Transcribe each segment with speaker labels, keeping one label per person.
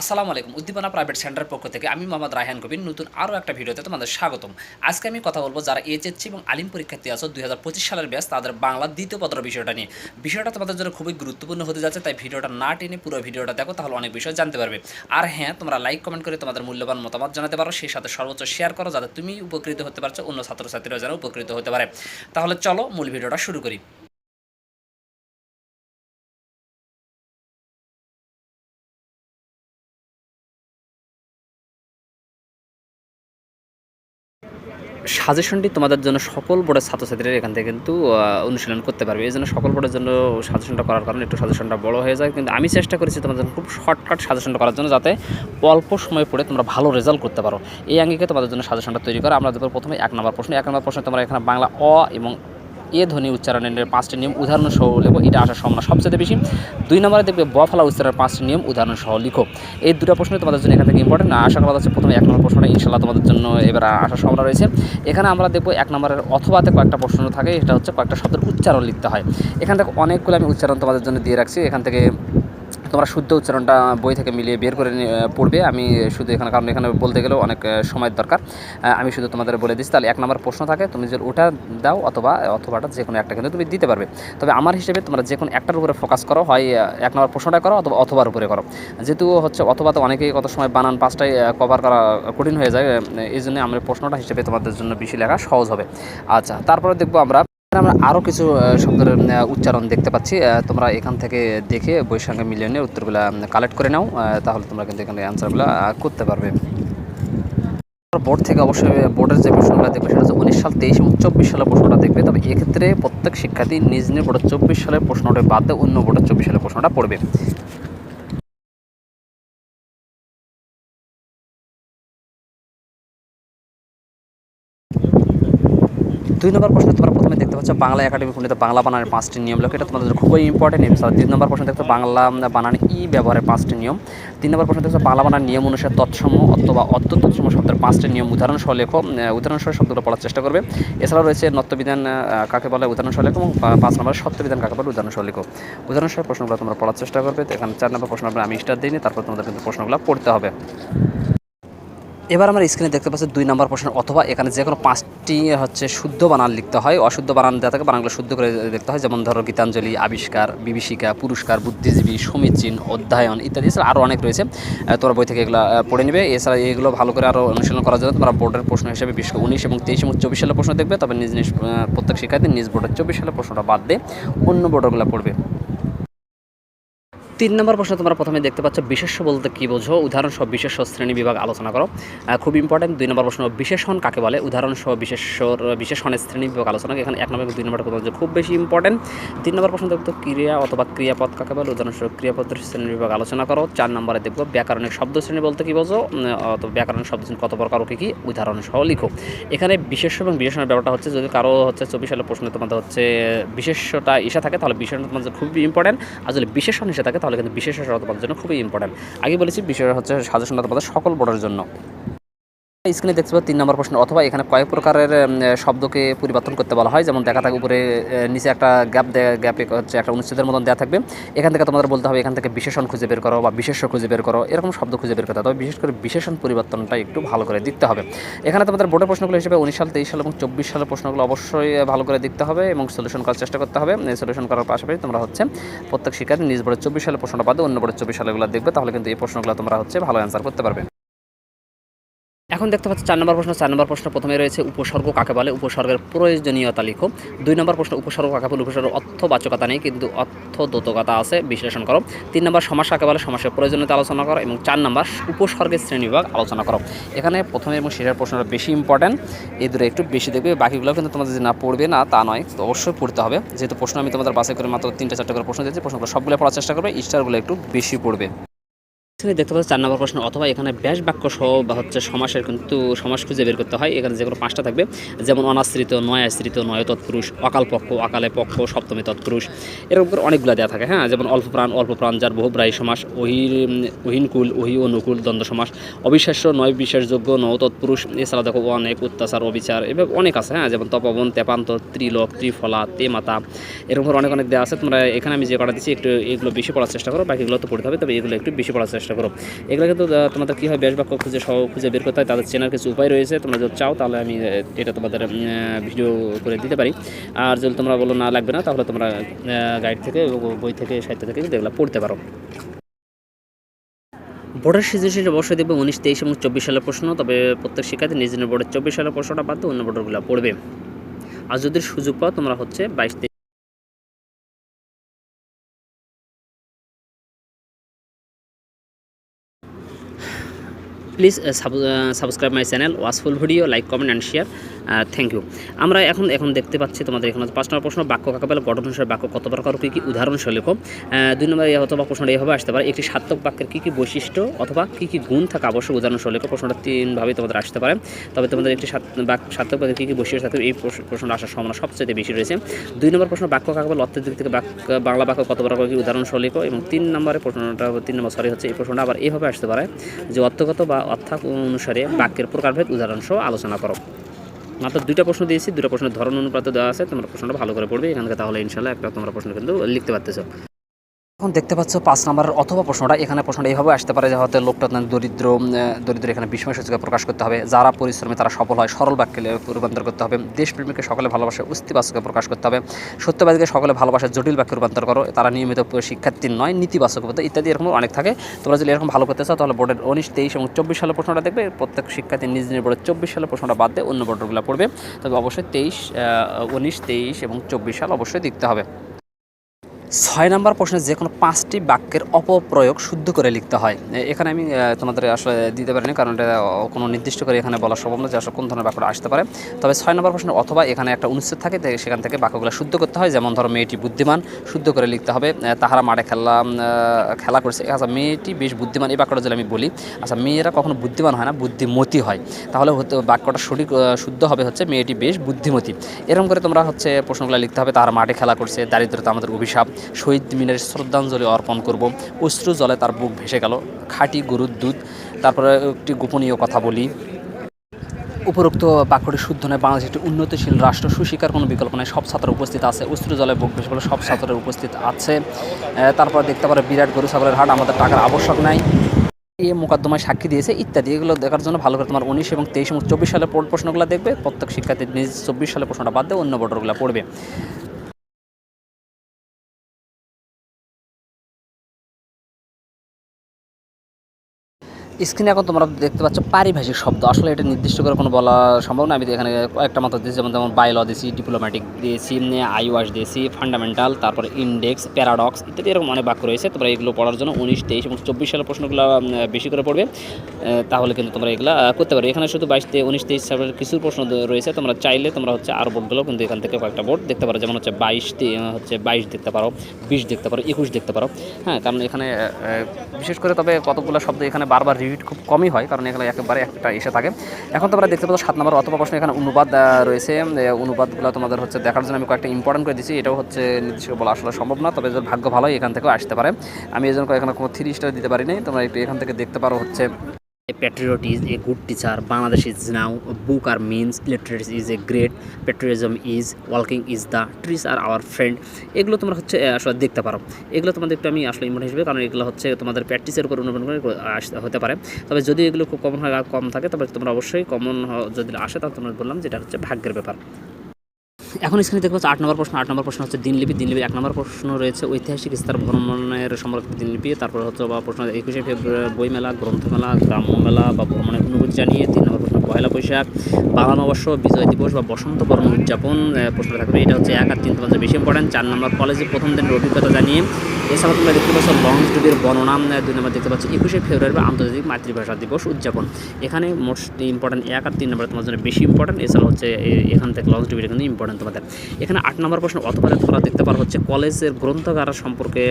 Speaker 1: আসসালামু আলাইকুম উদ্দীপনা প্রাইভেট সেন্টারের পক্ষ থেকে আমি মোহাম্মদ রায়হান কবির নতুন আরও একটা ভিডিওতে তোমাদের স্বাগতম আজকে আমি কথা বলবো যারা এইচএসসি এবং আলিম পরীক্ষার্থী আছো দুই সালের ব্যাস তাদের বাংলা দ্বিতীয় পত্র বিষয়টা নিয়ে বিষয়টা তোমাদের জন্য খুবই গুরুত্বপূর্ণ হতে যাচ্ছে তাই ভিডিওটা না টেনে পুরো ভিডিওটা দেখো তাহলে অনেক বিষয় জানতে পারবে আর হ্যাঁ তোমরা লাইক কমেন্ট করে তোমাদের মূল্যবান মতামত জানাতে পারো সেই সাথে সর্বোচ্চ শেয়ার করো যাতে তুমি উপকৃত হতে পারছো অন্য ছাত্রছাত্রীরা যেন উপকৃত হতে পারে তাহলে চলো মূল ভিডিওটা শুরু করি সাজেশনটি তোমাদের জন্য সকল বোর্ডের ছাত্রছাত্রীরা এখান থেকে কিন্তু অনুশীলন করতে পারবে এই জন্য সকল বোর্ডের জন্য সাজেশনটা করার কারণে একটু সাজেশনটা বড় হয়ে যায় কিন্তু আমি চেষ্টা করেছি তোমাদের খুব শর্টকাট সাজেশনটা করার জন্য যাতে অল্প সময় পড়ে তোমরা ভালো রেজাল্ট করতে পারো এই আঙ্গিকে তোমাদের জন্য সাজেশনটা তৈরি করা আমরা প্রথমে এক নম্বর প্রশ্ন এক নম্বর প্রশ্নে তোমরা এখানে বাংলা অ এবং এ ধ্বনি উচ্চারণের পাঁচটি নিয়ম উদাহরণ সহ লেখো এটা আসার সম্ভাবনা সবচেয়ে বেশি দুই নম্বরে দেখবে ব ফলা উচ্চারণের পাঁচটি নিয়ম উদাহরণ সহ লিখো এই দুটো প্রশ্ন তোমাদের জন্য এখান থেকে ইম্পর্টেন্ট আশা করা যাচ্ছে প্রথমে এক নম্বর প্রশ্নটা ইনশাল্লাহ তোমাদের জন্য এবার আসার সম্ভাবনা রয়েছে এখানে আমরা দেখবো এক নম্বরের অথবাতে কয়েকটা প্রশ্ন থাকে এটা হচ্ছে কয়েকটা শব্দের উচ্চারণ লিখতে হয় এখান থেকে অনেকগুলো আমি উচ্চারণ তোমাদের জন্য দিয়ে রাখছি এখান থেকে তোমরা শুদ্ধ উচ্চারণটা বই থেকে মিলিয়ে বের করে পড়বে আমি শুধু এখানে কারণ এখানে বলতে গেলেও অনেক সময়ের দরকার আমি শুধু তোমাদের বলে দিচ্ছি তাহলে এক নম্বর প্রশ্ন থাকে তুমি যদি ওটা দাও অথবা অথবাটা যে কোনো একটা কিন্তু তুমি দিতে পারবে তবে আমার হিসেবে তোমরা যে কোনো একটার উপরে ফোকাস করো হয় এক নম্বর প্রশ্নটা করো অথবা অথবার উপরে করো যেহেতু হচ্ছে অথবা তো অনেকেই কত সময় বানান পাঁচটায় কভার করা কঠিন হয়ে যায় এই জন্য আমার প্রশ্নটা হিসেবে তোমাদের জন্য বেশি লেখা সহজ হবে আচ্ছা তারপরে দেখবো আমরা আমরা আরও কিছু শব্দের উচ্চারণ দেখতে পাচ্ছি তোমরা এখান থেকে দেখে বইয়ের সঙ্গে মিলিয়ে নিয়ে উত্তরগুলো কালেক্ট করে নাও তাহলে তোমরা কিন্তু এখানে অ্যান্সারগুলো করতে পারবে বোর্ড থেকে অবশ্যই বোর্ডের যে প্রশ্নগুলো দেখবে সেটা হচ্ছে উনিশ সাল তেইশ এবং চব্বিশ সালের প্রশ্নটা দেখবে তবে এক্ষেত্রে প্রত্যেক শিক্ষার্থী নিজ নিজ বোর্ডের চব্বিশ সালের প্রশ্নটা বাদ দেয় অন্য বোর্ডের চব্বিশ সালের প্রশ্নটা পড়বে দুই নম্বর প্রশ্ন তোমরা প্রথমে দেখতে পাচ্ছ বাংলা একাডেমি খুঁজে বাংলা বানানের পাঁচটি নিয়ম লোক এটা তোমাদের খুবই ইম্পর্টেন্ট এপিসোড দুই নম্বর প্রশ্ন দেখতে বাংলা বানান ই ব্যবহারের পাঁচটি নিয়ম তিন নম্বর প্রশ্ন দেখতে বাংলা বানান নিয়ম অনুসারে তৎসম অথবা অর্ধ তৎসম শব্দের পাঁচটি নিয়ম উদাহরণসহ উদাহরণ উদাহরণসহ শব্দগুলো পড়ার চেষ্টা করবে এছাড়াও রয়েছে নত্যবিধান কাকে বলে উদাহরণসহ লেখো এবং পাঁচ নম্বর সত্যবিধান কাকে বলে উদাহরণসহ উদাহরণ উদাহরণসহ প্রশ্নগুলো তোমরা পড়ার চেষ্টা করবে এখানে চার নম্বর প্রশ্ন আমি স্টার দিইনি তারপর তোমাদের কিন্তু প্রশ্নগুলো পড়তে হবে এবার আমার স্ক্রিনে দেখতে পাচ্ছি দুই নম্বর প্রশ্ন অথবা এখানে যে কোনো পাঁচটি হচ্ছে শুদ্ধ বানান লিখতে হয় অশুদ্ধ বানান দেওয়া থাকে বানানগুলো শুদ্ধ করে দেখতে হয় যেমন ধরো গীতাঞ্জলি আবিষ্কার বিভীষিকা পুরস্কার বুদ্ধিজীবী সমীচীন অধ্যায়ন ইত্যাদি এছাড়া আরও অনেক রয়েছে তোমরা বই থেকে এগুলো পড়ে নেবে এছাড়া এগুলো ভালো করে আরও অনুশীলন করার জন্য তোমরা বোর্ডের প্রশ্ন হিসেবে বিশ্ব উনিশ এবং তেইশ এবং চব্বিশ সালের প্রশ্ন দেখবে তবে নিজ নিজ প্রত্যেক শিক্ষার্থী নিজ বোর্ডের চব্বিশ সালের প্রশ্নটা বাদ দিয়ে অন্য বোর্ডগুলো পড়বে তিন নম্বর প্রশ্ন তোমরা প্রথমে দেখতে পাচ্ছ বিশেষ্য বলতে কী বোঝো উদাহরণসহ বিশেষ্য শ্রেণী বিভাগ আলোচনা করো খুব ইম্পর্টেন্ট দুই নম্বর প্রশ্ন বিশেষণ কাকে বলে উদাহরণসহ বিশেষর বিশেষণের শ্রেণী বিভাগ আলোচনা এখানে এক নম্বর দুই নম্বর কথা খুব বেশি ইম্পর্টেন্ট তিন নম্বর প্রশ্ন দেখবো ক্রিয়া অথবা ক্রিয়াপদ কাকে বলে উদাহরণস্বরূপ ক্রিয়াপদ শ্রেণী বিভাগ আলোচনা করো চার নম্বরে দেখবো ব্যাকরণের শব্দ শ্রেণী বলতে কী বোঝো অথবা ব্যাকরণের শব্দ শ্রেণী কত প্রকার কী কী উদাহরণসহ লিখো এখানে বিশেষ এবং বিশেষণের ব্যাপারটা হচ্ছে যদি কারো হচ্ছে চব্বিশ সালের প্রশ্নে তোমাদের হচ্ছে বিশেষ্যটা ইসা থাকে তাহলে বিশেষণ তোমাদের খুবই ইম্পর্টেন্ট আর যদি বিশেষণ হিসেবে থাকে তাহলে কিন্তু বিশেষ সাজেশনতা জন্য খুবই ইম্পর্ট্যান্ট আগে বলেছি বিশেষ হচ্ছে সাজেশনতা পাতা সকল বোর্ডের জন্য স্ক্রিনে দেখতে পাবো তিন নম্বর প্রশ্ন অথবা এখানে কয়েক প্রকারের শব্দকে পরিবর্তন করতে বলা হয় যেমন দেখা থাকে উপরে নিচে একটা গ্যাপ গ্যাপে হচ্ছে একটা অনুচ্ছেদের মতন দেওয়া থাকবে এখান থেকে তোমাদের বলতে হবে এখান থেকে বিশেষণ খুঁজে বের করো বা বিশেষ্য খুঁজে বের করো এরকম শব্দ খুঁজে বের করতে হবে বিশেষ করে বিশেষণ পরিবর্তনটা একটু ভালো করে দেখতে হবে এখানে তোমাদের বোর্ডের প্রশ্নগুলো হিসেবে উনিশ সাল তেইশ সাল এবং চব্বিশ সালের প্রশ্নগুলো অবশ্যই ভালো করে দেখতে হবে এবং সলিউশন করার চেষ্টা করতে হবে সলিউশন করার পাশাপাশি তোমরা হচ্ছে প্রত্যেক শিক্ষার্থী নিজ বোর্ডের চব্বিশ সালের প্রশ্নটা বাদে অন্য বোর্ডের চব্বিশ সালেগুলো দেখবে তাহলে কিন্তু এই প্রশ্নগুলো তোমরা হচ্ছে ভালো অ্যান্সার করতে পারবে এখন দেখতে পাচ্ছি চার নম্বর প্রশ্ন চার নম্বর প্রশ্ন প্রথমে রয়েছে উপসর্গ কাকে বলে উপসর্গের প্রয়োজনীয়তা লিখো দুই নম্বর প্রশ্ন উপসর্গ কাকে বলে উপসর্গের অর্থবাচকতা নেই কিন্তু অর্থ দোতকতা আছে বিশ্লেষণ করো তিন নম্বর সমাস কাকে বলে সমাসের প্রয়োজনীয়তা আলোচনা করো এবং চার নম্বর উপসর্গের শ্রেণীবিভাগ আলোচনা করো এখানে প্রথমে এবং শেষের প্রশ্নটা বেশি ইম্পর্ট্যান্ট এই দুটো একটু বেশি দেখবে বাকিগুলো কিন্তু তোমাদের যে না পড়বে না তা নয় তো অবশ্যই পড়তে হবে যেহেতু প্রশ্ন আমি তোমাদের বাসে করে মাত্র তিনটা চারটা করে প্রশ্ন দিয়েছি প্রশ্নগুলো সবগুলো পড়ার চেষ্টা করবে স্টারগুলো একটু বেশি পড়বে এখানে দেখতে পাচ্ছি চার নম্বর প্রশ্ন অথবা এখানে ব্যাস বাক্য সহ বা হচ্ছে সমাসের কিন্তু সমাস খুঁজে বের করতে হয় এখানে যেগুলো পাঁচটা থাকবে যেমন অনাশ্রিত নয় আশ্রিত নয় তৎপুরুষ অকাল পক্ষ অকালে পক্ষ সপ্তমী তৎপুরুষ এরকম করে অনেকগুলো দেওয়া থাকে হ্যাঁ যেমন অল্প প্রাণ অল্প প্রাণ যার বহুব্রাহী সমাস ওহির ওহিনকুল ওহি অনুকূল দ্বন্দ্ব সমাস অবিশ্বাস্য নয় বিশ্বাসযোগ্য নয় তৎপুরুষ এছাড়া দেখো অনেক অত্যাচার অবিচার এভাবে অনেক আছে হ্যাঁ যেমন তপবন তেপান্ত ত্রিলোক ত্রিফলা তেমাতা এরকম করে অনেক অনেক দেওয়া আছে তোমরা এখানে আমি যে করা দিচ্ছি একটু এগুলো বেশি পড়ার চেষ্টা করো বাকিগুলো তো পড়তে হবে তবে এগুলো একটু বেশি পড়ার চেষ্টা চেষ্টা করো এগুলো কিন্তু তোমাদের কী হয় ব্যাস বাক্য খুঁজে সহ খুঁজে বের করতে হয় তাদের চেনার কিছু উপায় রয়েছে তোমরা যদি চাও তাহলে আমি এটা তোমাদের ভিডিও করে দিতে পারি আর যদি তোমরা বলো না লাগবে না তাহলে তোমরা গাইড থেকে বই থেকে সাহিত্য থেকে কিন্তু এগুলো পড়তে পারো বোর্ডের সৃজনশীল অবশ্যই দেখবে উনিশ তেইশ এবং চব্বিশ সালের প্রশ্ন তবে প্রত্যেক শিক্ষার্থী নিজের বোর্ডের চব্বিশ সালের প্রশ্নটা বাদ অন্য বোর্ডগুলো পড়বে আর যদি সুযোগ পাও তোমরা হচ্ছে বাইশ Please uh, uh, subscribe my channel, watch full video, like, comment and share. Thank you আমরা এখন এখন দেখতে পাচ্ছি তোমাদের এখানে পাঁচ নম্বর প্রশ্ন বাক্য কাকে গঠন অনুসারে বাক্য কত প্রকার কী কী উদাহরণ শৈলিক দুই নম্বর অথবা প্রশ্নটা এইভাবে আসতে পারে একটি সার্থক বাক্যের কী কী বৈশিষ্ট্য অথবা কী কী গুণ থাকা আবশ্যক উদাহরণ শৈলিক প্রশ্নটা তিনভাবেই তোমাদের আসতে পারে তবে তোমাদের একটি সার্থক বাক্যের কী কী বৈশিষ্ট্য থাকবে এই প্রশ্নটা আসার সম্ভাবনা সবচেয়ে বেশি রয়েছে দুই নম্বর প্রশ্ন বাক্য কাকে বলে অর্থের দিক থেকে বাংলা বাক্য কত প্রকার কী উদাহরণ শৈলিক এবং তিন নম্বরের প্রশ্নটা তিন নম্বর সরি হচ্ছে এই প্রশ্নটা আবার এইভাবে আসতে পারে যে অর্থগত বা অর্থাৎ অনুসারে বাক্যের প্রকারভেদ উদাহরণ সহ আলোচনা করো মাত্র দুইটা প্রশ্ন দিয়েছি দুটো প্রশ্নের ধরন অনুপাত দেওয়া আছে তোমরা প্রশ্নটা ভালো করে পড়বে এখানকার তাহলে ইনশাল্লাহ একটা তোমরা প্রশ্ন কিন্তু লিখতে পারতেছো এখন দেখতে পাচ্ছ পাঁচ নম্বরের অথবা প্রশ্নটা এখানে প্রশ্নটা এইভাবে আসতে পারে যে হয়তো লোকটা দরিদ্র দরিদ্র এখানে বিস্ময় সূচকে প্রকাশ করতে হবে যারা পরিশ্রমে তারা সফল হয় সরল বাক্যে রূপান্তর করতে হবে দেশপ্রেমীকে সকলে ভালোবাসা উস্তিবাচকে প্রকাশ করতে হবে সত্যবাদীকে সকলে ভালোবাসা জটিল বাক্যে রূপান্তর করো তারা নিয়মিত শিক্ষার্থী নয় নীতিবাচক ইত্যাদি এরকম অনেক থাকে তোমরা যদি এরকম ভালো করতে চাও তাহলে বোর্ডের উনিশ তেইশ এবং চব্বিশ সালের প্রশ্নটা দেখবে প্রত্যেক শিক্ষার্থী নিজ নিজ বোর্ডের চব্বিশ সালের প্রশ্নটা বাদ দেয় অন্য বোর্ডগুলো পড়বে তবে অবশ্যই তেইশ উনিশ তেইশ এবং চব্বিশ সাল অবশ্যই দেখতে হবে ছয় নম্বর প্রশ্নে যে কোনো পাঁচটি বাক্যের অপপ্রয়োগ শুদ্ধ করে লিখতে হয় এখানে আমি তোমাদের আসলে দিতে পারিনি কারণ এটা কোনো নির্দিষ্ট করে এখানে বলা সম্ভব না যে আসলে কোন ধরনের বাক্যটা আসতে পারে তবে ছয় নম্বর প্রশ্ন অথবা এখানে একটা অনুচ্ছেদ থাকে সেখান থেকে বাক্যগুলো শুদ্ধ করতে হয় যেমন ধরো মেয়েটি বুদ্ধিমান শুদ্ধ করে লিখতে হবে তাহারা মাঠে খেলা খেলা করছে আচ্ছা মেয়েটি বেশ বুদ্ধিমান এই বাক্যটা যদি আমি বলি আচ্ছা মেয়েরা কখনো বুদ্ধিমান হয় না বুদ্ধিমতী হয় তাহলে বাক্যটা সঠিক শুদ্ধ হবে হচ্ছে মেয়েটি বেশ বুদ্ধিমতী এরকম করে তোমরা হচ্ছে প্রশ্নগুলো লিখতে হবে তাহারা মাঠে খেলা করছে দারিদ্রতা আমাদের অভিশাপ শহীদ মিনারে শ্রদ্ধাঞ্জলি অর্পণ করব অশ্রু জলে তার বুক ভেসে গেল খাঁটি গরুর দুধ তারপরে একটি গোপনীয় কথা বলি উপরোক্ত বাক্যটি শুদ্ধ নয় বাংলাদেশ একটি উন্নতিশীল রাষ্ট্র সুশিকার কোনো বিকল্প নেই সব ছাত্র উপস্থিত আছে অস্ত্র জলে বুক বলে সব ছাত্রের উপস্থিত আছে তারপর দেখতে পারে বিরাট গরু ছাগলের হাট আমাদের টাকার আবশ্যক নাই এই মোকদ্দমায় সাক্ষী দিয়েছে ইত্যাদি এগুলো দেখার জন্য ভালো করে তোমার উনিশ এবং তেইশ এবং চব্বিশ সালে প্রশ্নগুলো দেখবে প্রত্যেক শিক্ষার্থী নিজ চব্বিশ সালে প্রশ্নটা বাদ দেবে অন্য বর্ডারগুলো পড়বে স্ক্রিনে এখন তোমরা দেখতে পাচ্ছ পারিভাষিক শব্দ আসলে এটা নির্দিষ্ট করে কোনো বলা সম্ভব না আমি এখানে কয়েকটা মাত্র দিয়েছি যেমন যেমন দিয়েছি ডিপ্লোম্যাটিক দিয়েছি ওয়াশ দিয়েছি ফান্ডামেন্টাল তারপর ইন্ডেক্স প্যারাডক্স ইত্যাদি এরকম অনেক বাক্য রয়েছে তোমরা এগুলো পড়ার জন্য উনিশ তেইশ এবং চব্বিশ সালের প্রশ্নগুলো বেশি করে পড়বে তাহলে কিন্তু তোমরা এগুলো করতে পারো এখানে শুধু বাইশ উনিশ তেইশ সালের কিছু প্রশ্ন রয়েছে তোমরা চাইলে তোমরা হচ্ছে আরও বোর্ডগুলো কিন্তু এখান থেকে কয়েকটা বোর্ড দেখতে পারো যেমন হচ্ছে বাইশ হচ্ছে বাইশ দেখতে পারো বিশ দেখতে পারো একুশ দেখতে পারো হ্যাঁ কারণ এখানে বিশেষ করে তবে কতগুলো শব্দ এখানে বারবার রিপিট খুব কমই হয় কারণ এখানে একেবারে একটা এসে থাকে এখন তোমরা দেখতে পাচ্ছ সাত নম্বর অথবা প্রশ্ন এখানে অনুবাদ রয়েছে অনুবাদগুলো তোমাদের হচ্ছে দেখার জন্য আমি কয়েকটা ইম্পর্টেন্ট করে দিচ্ছি এটাও হচ্ছে নির্দিষ্ট বলা আসলে সম্ভব না তবে ভাগ্য ভালোই এখান থেকেও আসতে পারে আমি এই জন্য এখানে কোনো থ্রি স্টার দিতে পারিনি তোমরা একটু এখান থেকে দেখতে পারো হচ্ছে patriot is a good teacher bangladesh is now a book or means literacy is a great patriotism is walking is the trees are our এগুলো তোমরা হচ্ছে আসলে দেখতে পারো এগুলো তোমাদের একটু আমি আসলে ইম্পর্টেন্ট হিসেবে কারণ এগুলো হচ্ছে তোমাদের প্র্যাকটিসের উপর অনুমান করে হতে পারে তবে যদি এগুলো খুব কমন হয় কম থাকে তবে তোমরা অবশ্যই কমন যদি আসে তাহলে তোমরা বললাম যেটা হচ্ছে ভাগ্যের ব্যাপার এখন এখানে দেখবো আট নম্বর প্রশ্ন আট নম্বর প্রশ্ন হচ্ছে দিনলিপি দিনলিপির এক নম্বর প্রশ্ন রয়েছে ঐতিহাসিক স্তর ভ্রমণের সম্পর্কিত দিনলিপি তারপর হচ্ছে বা প্রশ্ন একুশে ফেব্রুয়ারি বইমেলা গ্রন্থমেলা গ্রাম্য মেলা বা ভ্রমণের অনুভূতি জানিয়ে তিন প্রশ্ন পয়লা বৈশাখ বাংলা নববর্ষ বিজয় দিবস বা বসন্ত বরণ উদযাপন প্রশ্ন থাকবে এটা হচ্ছে এক আর তিন তোমাদের বেশি ইম্পর্টেন্ট চার নম্বর কলেজে প্রথম দিনের অভিজ্ঞতা জানিয়ে এছাড়া তোমরা দেখতে পাচ্ছ লঞ্চ ডুবির বর্ণনা দুই নম্বর দেখতে পাচ্ছ একুশে ফেব্রুয়ারি বা আন্তর্জাতিক মাতৃভাষা দিবস উদযাপন এখানে মোস্ট ইম্পর্টেন্ট এক আর তিন নম্বর তোমার জন্য বেশি ইম্পর্টেন্ট এছাড়া হচ্ছে এখান থেকে লঞ্চ ডুবির কিন্তু ইম্পর্টেন্ট তোমাদের এখানে আট নম্বর প্রশ্ন অথবা তোমরা দেখতে পারো হচ্ছে কলেজের গ্রন্থাগার সম্পর্কে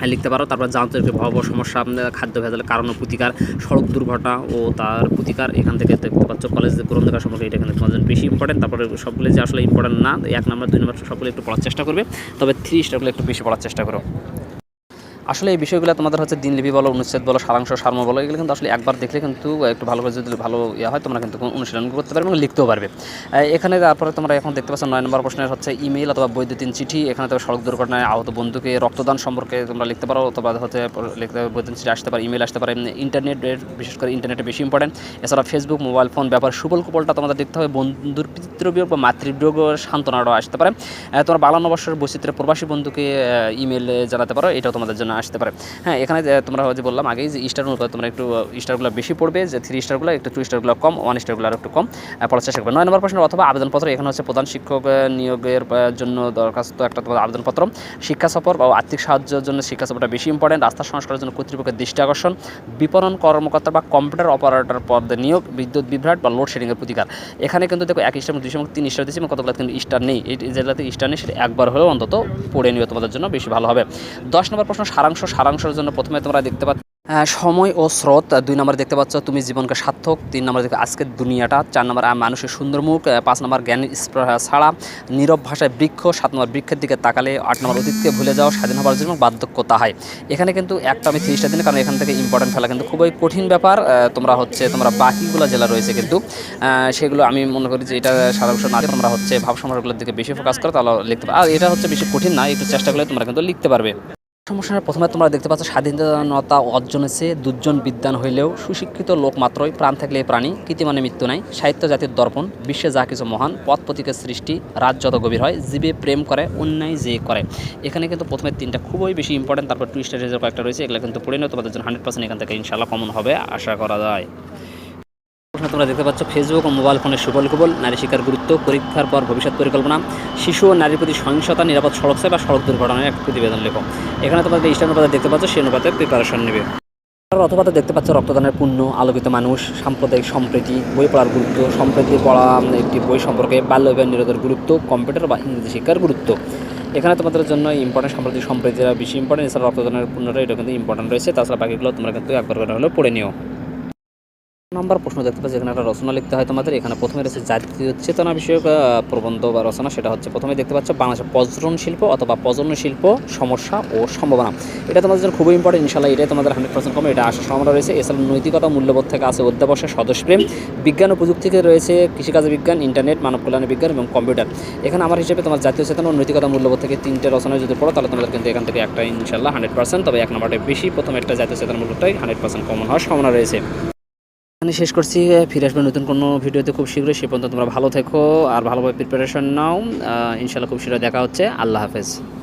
Speaker 1: হ্যাঁ, লিখতে পারো তারপর যান্ত্রিক ভয়াবহ সমস্যা খাদ্য ভেজালের কারণ প্রতিকার সড়ক দুর্ঘটনা ও তার প্রতিকার এখান থেকে দেখতে পাচ্ছ কলেজ গ্রন্থকার সম্পর্কে এটা এখানে তোমার জন্য বেশি ইম্পর্টেন্ট তারপরে সবগুলো যে আসলে ইম্পর্টেন্ট না এক নম্বর দুই নম্বর সবগুলো একটু পড়ার চেষ্টা করবে তবে থ্রি স্টারগুলো একটু বেশি পড়ার চেষ্টা করো আসলে এই বিষয়গুলো তোমাদের হচ্ছে দিনলিপি বলো অনুচ্ছেদ বলো সারাংশ সার্ম বলো এগুলো কিন্তু আসলে একবার দেখলে কিন্তু একটু ভালো করে যদি ভালো ইয়ে হয় তোমরা কিন্তু অনুশীলন করতে পারবে এবং লিখতেও পারবে এখানে তারপরে তোমরা এখন দেখতে পাচ্ছ নয় নম্বর প্রশ্নের হচ্ছে ইমেল অথবা বৈদ্যুতিন চিঠি এখানে তো সড়ক দুর্ঘটনায় আহত বন্ধুকে রক্তদান সম্পর্কে তোমরা লিখতে পারো অথবা হচ্ছে লিখতে বৈদ্যুতিন চিঠি আসতে পারে ইমেল আসতে পারে ইন্টারনেটের বিশেষ করে ইন্টারনেটে বেশি ইম্পর্টেন্ট এছাড়া ফেসবুক মোবাইল ফোন ব্যাপার সুবল কুপলটা তোমাদের দেখতে হবে বন্ধুর পিতৃবিয়োগ বা মাতৃবিয়োগ সান্ত্বনাটাও আসতে পারে তোমরা বালানবর্ষের বৈচিত্র্যের প্রবাসী বন্ধুকে ইমেল জানাতে পারো এটাও তোমাদের জন্য আসতে পারে হ্যাঁ এখানে তোমরা যে বললাম আগেই যে স্টারগুলো তোমরা একটু স্টারগুলো বেশি পড়বে যে থ্রি স্টারগুলো একটু টু স্টারগুলো কম ওয়ান স্টারগুলো আরও একটু কম পড়ার চেষ্টা করবে নয় নম্বর প্রশ্ন অথবা আবেদনপত্র এখানে হচ্ছে প্রধান শিক্ষক নিয়োগের জন্য দরখাস্ত একটা তোমাদের আবেদনপত্র শিক্ষা সফর বা আর্থিক সাহায্যের জন্য শিক্ষা সফরটা বেশি ইম্পর্টেন্ট রাস্তা সংস্কারের জন্য কর্তৃপক্ষের দৃষ্টি আকর্ষণ বিপণন কর্মকর্তা বা কম্পিউটার অপারেটর পদে নিয়োগ বিদ্যুৎ বিভ্রাট বা লোডশেডিংয়ের প্রতিকার এখানে কিন্তু দেখো এক স্টার দুই সময় তিন স্টার দিচ্ছি এবং কতগুলো কিন্তু স্টার নেই এই জেলাতে স্টার নেই সেটা একবার হলেও অন্তত পড়ে নিয়ে তোমাদের জন্য বেশি ভালো হবে দশ নম্বর প্রশ্ন সারা সারাংশ সারাংশের জন্য প্রথমে তোমরা দেখতে পাচ্ছ সময় ও স্রোত দুই নম্বর দেখতে পাচ্ছ তুমি জীবনকে সার্থক তিন নম্বর দেখতে আজকের দুনিয়াটা চার নম্বর মানুষের সুন্দর মুখ পাঁচ নম্বর জ্ঞান ছাড়া নীরব ভাষায় বৃক্ষ সাত নম্বর বৃক্ষের দিকে তাকালে আট নম্বর অতীতকে ভুলে যাওয়া স্বাধীন হবার জন্য বার্ধক্যতা হয় এখানে কিন্তু একটা আমি থ্রিস্টা দিন কারণ এখান থেকে ইম্পর্টেন্ট ফেলা কিন্তু খুবই কঠিন ব্যাপার তোমরা হচ্ছে তোমরা বাকিগুলো জেলা রয়েছে কিন্তু সেগুলো আমি মনে করি যে এটা সারা বছর না তোমরা হচ্ছে ভাব দিকে বেশি ফোকাস করো তাহলে লিখতে পারো আর এটা হচ্ছে বেশি কঠিন না একটু চেষ্টা করলে তোমরা কিন্তু লিখতে পারবে সমস্যা প্রথমে তোমরা দেখতে পাচ্ছ স্বাধীনতা অর্জন হয়েছে দুজন বিদ্যান হইলেও সুশিক্ষিত লোক মাত্রই প্রাণ থাকলে প্রাণী কৃতিমানে মৃত্যু নাই সাহিত্য জাতির দর্পণ বিশ্বে যা কিছু মহান পথ প্রতীকের সৃষ্টি রাত যত গভীর হয় জীবে প্রেম করে অন্যায় যে করে এখানে কিন্তু প্রথমে তিনটা খুবই বেশি ইম্পর্টেন্ট তারপর টুইস্টার কয়েকটা রয়েছে এগুলো কিন্তু পড়ে নেও তোমাদের জন্য হান্ড্রেড পার্সেন্ট এখান থেকে ইনশাল্লাহ কমন হবে আশা করা যায় প্রশ্ন তোমরা দেখতে পাচ্ছ ফেসবুক ও মোবাইল ফোনের সুফল কুবল নারী শিক্ষার গুরুত্ব পরীক্ষার পর ভবিষ্যৎ পরিকল্পনা শিশু ও নারীর প্রতি সহিংসতা নিরাপদ সড়ক বা সড়ক দুর্ঘটনার এক প্রতিবেদন লেখো এখানে তোমাদের ইস্টার অনুপাতে দেখতে পাচ্ছ সেই অনুপাতে প্রিপারেশন নেবে অথবা দেখতে পাচ্ছ রক্তদানের পুণ্য আলোকিত মানুষ সাম্প্রদায়িক সম্প্রীতি বই পড়ার গুরুত্ব সম্প্রীতি পড়া একটি বই সম্পর্কে বাল্য বিবাহ নিরোধের গুরুত্ব কম্পিউটার বা ইংরেজি শিক্ষার গুরুত্ব এখানে তোমাদের জন্য ইম্পর্টেন্ট সাম্প্রতিক সম্প্রীতিরা বেশি ইম্পর্টেন্ট এছাড়া রক্তদানের পুণ্যটা এটা কিন্তু ইম্পর্টেন্ট রয়েছে তাছাড়া বাকিগুলো তোমরা কিন্তু একবার করে হলেও পড়ে নিও নম্বর প্রশ্ন দেখতে পাচ্ছি এখানে একটা রচনা লিখতে হয় তোমাদের এখানে প্রথমে রয়েছে জাতীয় চেতনা বিষয়ক প্রবন্ধ বা রচনা সেটা হচ্ছে প্রথমে দেখতে পাচ্ছ বাংলাদেশের পর্যটন শিল্প অথবা পর্যটন শিল্প সমস্যা ও সম্ভাবনা এটা তোমাদের জন্য খুবই ইম্পর্টেন্ট ইনশাল্লাহ এটাই তোমাদের হান্ড্রেড পার্সেন্ট কমে এটা আসার সম্ভাবনা রয়েছে এছাড়া নৈতিকতা মূল্যবোধ থেকে আছে অধ্যাবসায় স্বদেশপ্রেম বিজ্ঞান ও প্রযুক্তি থেকে রয়েছে কৃষিকাজ বিজ্ঞান ইন্টারনেট মানব কল্যাণ বিজ্ঞান এবং কম্পিউটার এখানে আমার হিসেবে তোমার জাতীয় চেতনা ও নৈতিকতা মূল্যবোধ থেকে তিনটে রচনায় যদি পড়ো তাহলে তোমাদের কিন্তু এখান থেকে একটা ইনশাল্লাহ হান্ড্রেড পার্সেন্ট তবে এক নম্বরটা বেশি প্রথমে একটা জাতীয় চেতনা মূল্যটাই হান্ড্রেড পার্সেন্ট কমন হওয়ার সম্ভাবনা রয়েছে এখানে শেষ করছি ফিরে আসবে নতুন কোনো ভিডিওতে খুব শীঘ্রই সে পর্যন্ত তোমরা ভালো থেকো আর ভালোভাবে প্রিপারেশন নাও ইনশাল্লাহ খুব শীঘ্রই দেখা হচ্ছে আল্লাহ হাফেজ